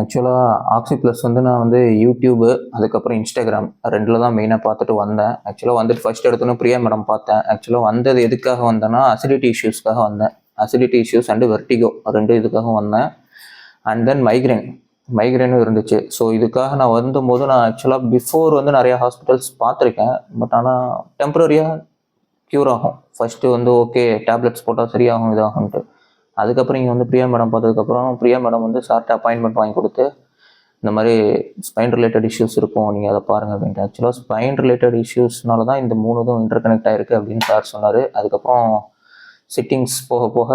ஆக்சுவலாக ஆக்சி ப்ளஸ் வந்து நான் வந்து யூடியூபு அதுக்கப்புறம் இன்ஸ்டாகிராம் ரெண்டில் தான் மெயினாக பார்த்துட்டு வந்தேன். ஆக்சுவலாக வந்துட்டு ஃபர்ஸ்ட் எடுத்தோன்னே பிரியா மேடம் பார்த்தேன். ஆக்சுவலாக வந்தது எதுக்காக வந்தேன்னா அசிடிட்டி இஷ்யூஸ்க்காக வந்தேன். அசிடிட்டி இஷ்யூஸ் அண்டு வெர்டிகோ ரெண்டு இதுக்காக வந்தேன். அண்ட் தென் மைக்ரைன் மைக்ரைனும் இருந்துச்சு. ஸோ இதுக்காக நான் வந்தபோது நான் ஆக்சுவலாக பிஃபோர் வந்து நிறையா ஹாஸ்பிட்டல்ஸ் பார்த்துருக்கேன். பட் ஆனால் டெம்பரரியாக க்யூர் ஆகும். ஃபஸ்ட்டு வந்து ஓகே டேப்லெட்ஸ் போட்டால் சரியாகும் இதாகும்ன்ட்டு. அதுக்கப்புறம் இங்கே வந்து பிரியா மேடம் பார்த்ததுக்கப்புறம் பிரியா மேடம் வந்து சார்ட்ட அப்பாயின்மெண்ட் வாங்கி கொடுத்து இந்த மாதிரி ஸ்பைன் ரிலேட்டட் இஷ்யூஸ் இருக்கும் நீங்கள் அதை பாருங்கள் அப்படின்ட்டு. ஆக்சுவலாக ஸ்பைன் ரிலேட்டட் இஷ்யூஸ்னால தான் இந்த மூணு இதுவும் இன்டர் கனெக்ட் ஆயிருக்கு அப்படின்னு சார் சொன்னார். அதுக்கப்புறம் சிட்டிங்ஸ் போக போக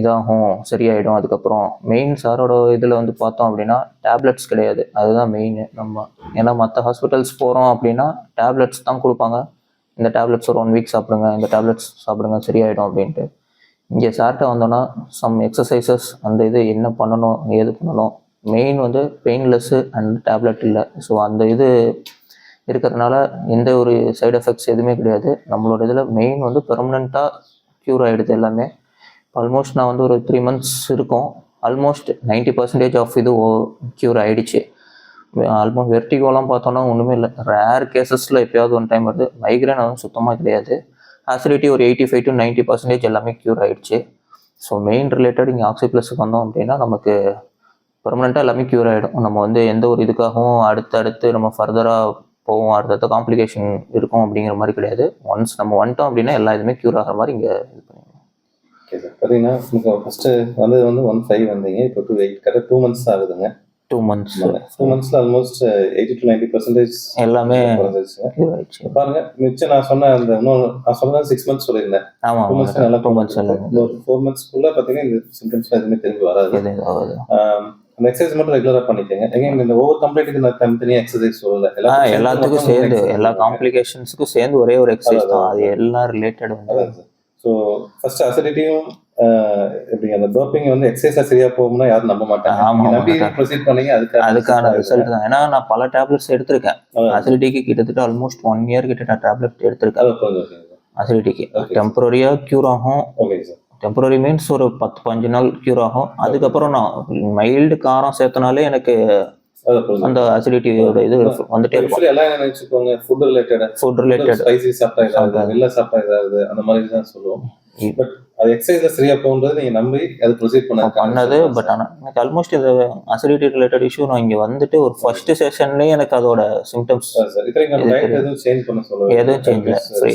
இதாகும் சரியாயிடும். அதுக்கப்புறம் மெயின் சாரோட இதில் வந்து பார்த்தோம் அப்படின்னா டேப்லெட்ஸ் கிடையாது. அதுதான் மெயின் நம்ம ஏன்னா மற்ற ஹாஸ்பிட்டல்ஸ் போகிறோம் அப்படின்னா டேப்லெட்ஸ் தான் கொடுப்பாங்க. இந்த டேப்லெட்ஸ் ஒரு ஒன் வீக் சாப்பிடுங்க இந்த டேப்லெட்ஸ் சாப்பிடுங்க சரியாயிடும் அப்படின்ட்டு. இங்கே சார்ட்டை வந்தோன்னா சம் எக்ஸசைசஸ் அந்த இது என்ன பண்ணணும் ஏது பண்ணணும். மெயின் வந்து பெயின்லெஸ்ஸு அண்ட் டேப்லெட் இல்லை. ஸோ அந்த இது இருக்கிறதுனால எந்த ஒரு சைடு எஃபெக்ட்ஸ் எதுவுமே கிடையாது. நம்மளோட இதில் மெயின் வந்து பெர்மனண்ட்டாக க்யூர் ஆகிடுது எல்லாமே. ஆல்மோஸ்ட் நான் வந்து ஒரு த்ரீ மந்த்ஸ் இருக்கும். ஆல்மோஸ்ட் நைன்டி பர்சன்டேஜ் ஆஃப் இது க்யூர் ஆகிடுச்சு ஆல்மோஸ்ட் வெர்டிகோலாம் பார்த்தோன்னா ஒன்றுமே இல்லை. ரேர் கேசஸில் எப்பயாவது ஒன் டைம் வருது. மைக்ரேன் அதுவும் சுத்தமாக கிடையாது. ஆசிடிட்டி ஒரு eighty five to ninety percentage எல்லாமே க்யூர் ஆயிடுச்சு. ஸோ மெயின் ரிலேட்டட் இங்கே ஆக்சி ப்ளஸுக்கு வந்தோம் அப்படின்னா நமக்கு பெர்மனெண்ட்டாக எல்லாமே க்யூர் ஆகிடும் நம்ம வந்து எந்த ஒரு இதுக்காகவும் அடுத்தடுத்து நம்ம ஃபர்தராக போவோம். அடுத்தடுத்த காம்ப்ளிகேஷன் இருக்கும் அப்படிங்கிற மாதிரி கிடையாது. ஒன்ஸ் நம்ம வந்துட்டோம் அப்படின்னா எல்லா இதுவுமே க்யூர் ஆகிற மாதிரி இங்கே இது பண்ணிடுவோம் ஓகே சார் பார்த்தீங்கன்னா ஃபஸ்ட்டு வந்தது வந்து ஒன் ஃபைவ் வந்தீங்க. இப்போ டூ எயிட் கரெக்டாக டூ மந்த்ஸ் ஆகுதுங்க. Two months two மந்த்ஸில் almost eighty to ninety percentage எல்லாமே பாருங்க மிச்சம் நான் சொன்ன அந்த இன்னும் நான் சொன்னது சிக்ஸ் மந்த்ஸ் சொல்லியிருந்தேன். டூ ஆமாம் மந்த்ஸ் நல்லா டூ மந்த்ஸ் ஒரு ஃபோர் மந்த்ஸ்க்குள்ள பார்த்தீங்கன்னா இந்த சிம்டம்ஸ் எதுவுமே திரும்பி வராது. ஆம், அந்த எக்ஸசைஸ் மட்டும் ரெகுலரா பண்ணிக்கோங்க. எகைன் இந்த ஒவ்வொரு கம்ப்ளைண்ட்டுக்கு நான் தனித்தனியாக எக்ஸசைஸ் சொல்லல. ஆ எல்லாத்துக்கும் சேர்ந்து எல்லா. காம்ப்ளிகேஷன்ஸுக்கும் சேர்ந்து ஒரே ஒரு எக்ஸசைஸ் தான். அது எல்லாம் ரிலேட்டட் வந்து ஸோ ஃபர்ஸ்ட் அசிடிட்டியும் எப்படி அந்த பர்பிங் வந்து எக்ஸசைஸா சரியா போகும்னா யாரும் நம்ப மாட்டாங்க. நம்பி. ப்ரொசீட் பண்ணீங்க அதுக்கான அதுக்கான ரிசல்ட் தான். ஏன்னா நான் பல டேப்லெட்ஸ் எடுத்திருக்கேன். அதான். அசிடிட்டிக்கு கிட்டத்தட்ட ஆல்மோஸ்ட் ஒன் இயர் கிட்ட நான் டேப்லெட் எடுத்திருக்கேன். Okay. டெம்பரரியாக க்யூர் ஆகும். ஓகே சார் டெம்பரரி மீன்ஸ் ஒரு பத்து பதினஞ்சு நாள் க்யூர் ஆகும். அதுக்கப்புறம் நான் மைல்டு காரம் சேர்த்தனாலே எனக்கு அந்த அசிடிட்டியோட இது வந்துட்டே இருக்கும். எல்லாம் நினைச்சுக்கோங்க food related food related spicy சாப்பிட்டா இதாகுது வெளில சாப்பிட்டா இதாகுது அந்த மாதிரி தான் சொல்லுவோம். பட் அது எக்ஸசைஸ்ல சரியா போகுன்றது நீங்க நம்பி அது ப்ரொசீட் பண்ண பண்ணது பட் ஆனால் எனக்கு ஆல்மோஸ்ட் இது அசிடிட்டி ரிலேட்டட் இஷ்யூ நான் இங்கே வந்துட்டு ஒரு ஃபர்ஸ்ட் செஷன்லேயே எனக்கு அதோட சிம்டம்ஸ். எதுவும் சேஞ்ச் பண்ண சொல்லுங்க எதுவும் இல்ல. Free.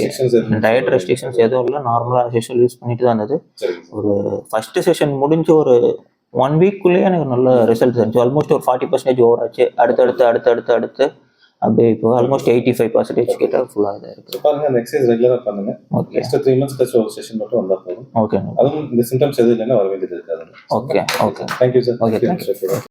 டயட் ரெஸ்ட்ரிக்ஷன்ஸ் எதுவும் இல்லை. நார்மலாக யூஸ்வல் யூஸ் பண்ணிட்டு தான் இருந்தது. ஒரு ஃபர்ஸ்ட் செஷன் முடிஞ்ச ஒரு ஒன் வீக்குள்ளேயே எனக்கு நல்ல ரிசல்ட் இருந்துச்சு ஆல்மோஸ்ட் ஒரு ஃபார்ட்டி பர்சன்டேஜ் ஓவர் ஆச்சு. அடுத்தடுத்து அடுத்தடுத்து அடுத்து அப்படியே இப்போ ஆல்மோஸ்ட் எயிட்டி ஃபைவ் பர்சன்டேஜ் கிட்ட ஃபுல்லாக இதாக இருக்குது பாருங்க அந்த எக்ஸசைஸ் ரெகுலரா பண்ணுங்க ஓகே நெக்ஸ்ட் த்ரீ மந்த்ஸ் கழிச்சு ஒரு செஷன் மட்டும் வந்தா போதும் ஓகே அதுவும் இந்த சிம்டம்ஸ் எதுவும் இல்லைன்னா வர வேண்டியது இருக்காது okay okay thank you sir Okay, thank thank you